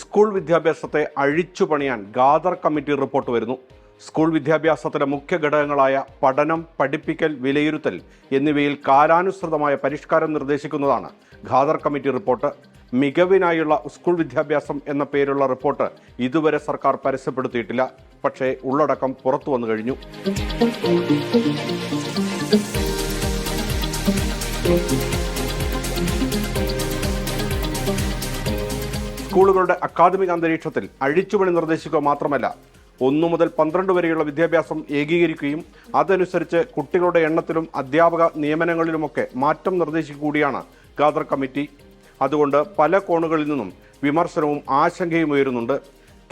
School വിദ്യാഭ്യാസത്തെ അഴിച്ചു പണിയാൻ ഗാദർ കമ്മിറ്റി റിപ്പോർട്ട് വരുന്നു. സ്കൂൾ വിദ്യാഭ്യാസത്തിലെ മുഖ്യ ഘടകങ്ങളായ പഠനം പഠിപ്പിക്കൽ വിലയിരുത്തൽ എന്നിവയിൽ കാലാനുസൃതമായ പരിഷ്കാരം നിർദ്ദേശിക്കുന്നതാണ് ഖാദർ കമ്മിറ്റി റിപ്പോർട്ട്. മികവിനായുള്ള സ്കൂൾ വിദ്യാഭ്യാസം എന്ന പേരുള്ള റിപ്പോർട്ട് ഇതുവരെ സർക്കാർ പരസ്യപ്പെടുത്തിയിട്ടില്ല. പക്ഷേ ഉള്ളടക്കം പുറത്തു വന്നു കഴിഞ്ഞു. സ്കൂളുകളുടെ അക്കാദമിക് അന്തരീക്ഷത്തിൽ അഴിച്ചുപണി നിർദ്ദേശിക്കുക മാത്രമല്ല ഒന്നു മുതൽ പന്ത്രണ്ട് വരെയുള്ള വിദ്യാഭ്യാസം ഏകീകരിക്കുകയും അതനുസരിച്ച് കുട്ടികളുടെ എണ്ണത്തിലും അധ്യാപക നിയമനങ്ങളിലുമൊക്കെ മാറ്റം നിർദ്ദേശിക്കുക ഖാദർ കമ്മിറ്റി. അതുകൊണ്ട് പല കോണുകളിൽ നിന്നും വിമർശനവും ആശങ്കയും ഉയരുന്നുണ്ട്.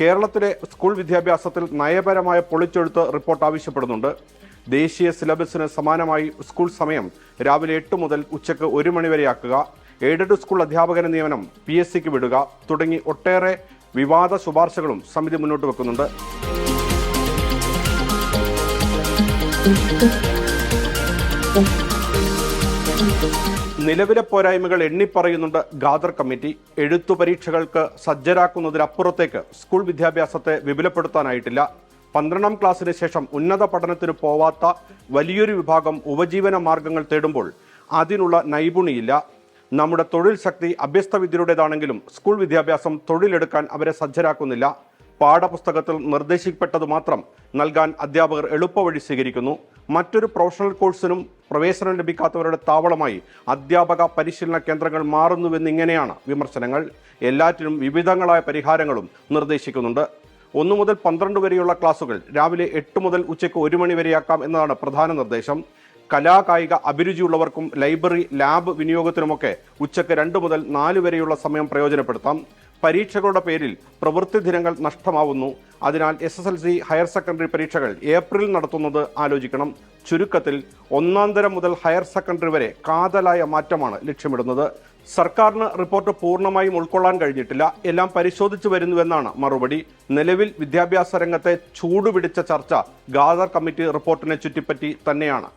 കേരളത്തിലെ സ്കൂൾ വിദ്യാഭ്യാസത്തിൽ നയപരമായ പൊളിച്ചെഴുത്ത് റിപ്പോർട്ട് ആവശ്യപ്പെടുന്നുണ്ട്. ദേശീയ സിലബസിന് സമാനമായി സ്കൂൾ സമയം രാവിലെ എട്ട് മുതൽ ഉച്ചയ്ക്ക് ഒരു മണിവരെയാക്കുക. എയ്ഡഡ് സ്കൂൾ അധ്യാപകന നിയമനം പി എസ് സിക്ക് വിടുക തുടങ്ങി ഒട്ടേറെ വിവാദ ശുപാർശകളും സമിതി മുന്നോട്ട് വെക്കുന്നുണ്ട്. നിലവിലെ പോരായ്മകൾ എണ്ണിപ്പറയുന്നുണ്ട് ഖാദർ കമ്മിറ്റി. എഴുത്തു പരീക്ഷകൾക്ക് സജ്ജരാക്കുന്നതിനപ്പുറത്തേക്ക് സ്കൂൾ വിദ്യാഭ്യാസത്തെ വിപുലപ്പെടുത്താനായിട്ടില്ല. പന്ത്രണ്ടാം ക്ലാസ്സിന് ശേഷം ഉന്നത പഠനത്തിന് പോവാത്ത വലിയൊരു വിഭാഗം ഉപജീവന മാർഗങ്ങൾ തേടുമ്പോൾ അതിനുള്ള നൈപുണിയില്ല നമ്മുടെ തൊഴിൽ ശക്തി അഭ്യസ്ത വിദ്യരുടേതാണെങ്കിലും സ്കൂൾ വിദ്യാഭ്യാസം തൊഴിലെടുക്കാൻ അവരെ സജ്ജരാക്കുന്നില്ല. പാഠപുസ്തകത്തിൽ നിർദ്ദേശിക്കപ്പെട്ടത് മാത്രം നൽകാൻ അധ്യാപകർ എളുപ്പവഴി സ്വീകരിക്കുന്നു. മറ്റൊരു പ്രൊഫഷണൽ കോഴ്സിനും പ്രവേശനം ലഭിക്കാത്തവരുടെ താവളമായി അധ്യാപക പരിശീലന കേന്ദ്രങ്ങൾ മാറുന്നുവെന്നിങ്ങനെയാണ് വിമർശനങ്ങൾ. എല്ലാറ്റിനും വിവിധങ്ങളായ പരിഹാരങ്ങളും നിർദ്ദേശിക്കുന്നുണ്ട്. ഒന്നു മുതൽ പന്ത്രണ്ട് വരെയുള്ള ക്ലാസുകൾ രാവിലെ എട്ട് മുതൽ ഉച്ചയ്ക്ക് ഒരു മണി വരെയാക്കാം എന്നതാണ് പ്രധാന നിർദ്ദേശം. കലാകായിക അഭിരുചിയുള്ളവർക്കും ലൈബ്രറി ലാബ് വിനിയോഗത്തിനുമൊക്കെ ഉച്ചയ്ക്ക് രണ്ട് മുതൽ നാല് വരെയുള്ള സമയം പ്രയോജനപ്പെടുത്താം. പരീക്ഷകളുടെ പേരിൽ പ്രവൃത്തി ദിനങ്ങൾ നഷ്ടമാവുന്നു. അതിനാൽ S S L C higher secondary പരീക്ഷകൾ ഏപ്രിൽ നടത്തുന്നത് ആലോചിക്കണം. ചുരുക്കത്തിൽ ഒന്നാം തരം മുതൽ ഹയർ സെക്കൻഡറി വരെ കാതലായ മാറ്റമാണ് ലക്ഷ്യമിടുന്നത്. സർക്കാരിന് റിപ്പോർട്ട് പൂർണമായും ഉൾക്കൊള്ളാൻ കഴിഞ്ഞിട്ടില്ല. എല്ലാം പരിശോധിച്ചു വരുന്നുവെന്നാണ് മറുപടി. നിലവിൽ വിദ്യാഭ്യാസ രംഗത്തെ ചൂടുപിടിച്ച ചർച്ച ഗാദർ കമ്മിറ്റി റിപ്പോർട്ടിനെ ചുറ്റിപ്പറ്റി തന്നെയാണ്.